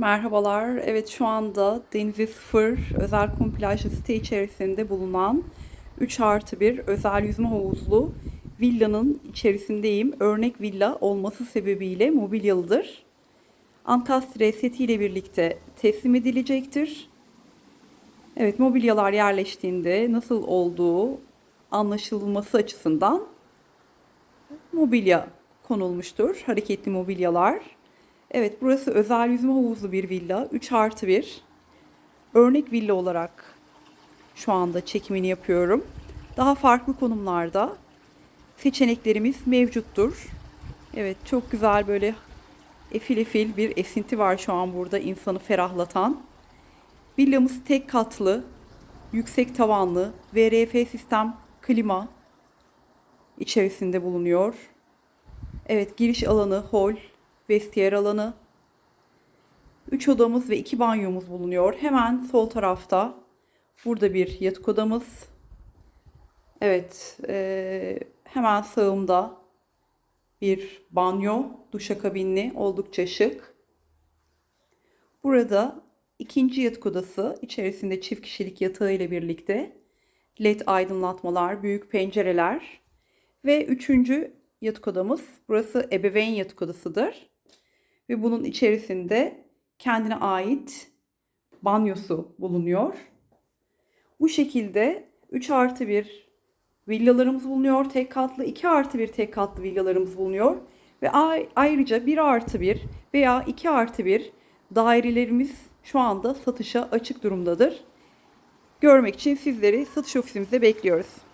Merhabalar. Evet şu anda Denizi Sıfır özel komplaj site içerisinde bulunan 3 artı 1 özel yüzme havuzlu villanın içerisindeyim. Örnek villa olması sebebiyle mobilyalıdır. Ankastre setiyle birlikte teslim edilecektir. Evet mobilyalar yerleştiğinde nasıl olduğu anlaşılması açısından mobilya konulmuştur. Hareketli mobilyalar. Evet burası özel yüzme havuzlu bir villa. 3 artı 1. Örnek villa olarak şu anda çekimini yapıyorum. Daha farklı konumlarda seçeneklerimiz mevcuttur. Evet çok güzel böyle efil efil bir esinti var şu an burada insanı ferahlatan. Villamız tek katlı, yüksek tavanlı, VRF sistem klima içerisinde bulunuyor. Evet giriş alanı, hol, vestiyer alanı. 3 odamız ve 2 banyomuz bulunuyor. Hemen sol tarafta burada bir yatak odamız. Evet, eee, hemen sağımda bir banyo, duşakabinli, oldukça şık. Burada ikinci yatak odası içerisinde çift kişilik yatağı ile birlikte led aydınlatmalar, büyük pencereler ve üçüncü yatak odamız. Burası ebeveyn yatak odasıdır. Ve bunun içerisinde kendine ait banyosu bulunuyor. Bu şekilde 3 artı 1 villalarımız bulunuyor. Tek katlı 2 artı 1 tek katlı villalarımız bulunuyor. Ve ay- ayrıca 1 artı 1 veya 2 artı 1 dairelerimiz şu anda satışa açık durumdadır. Görmek için sizleri satış ofisimizde bekliyoruz.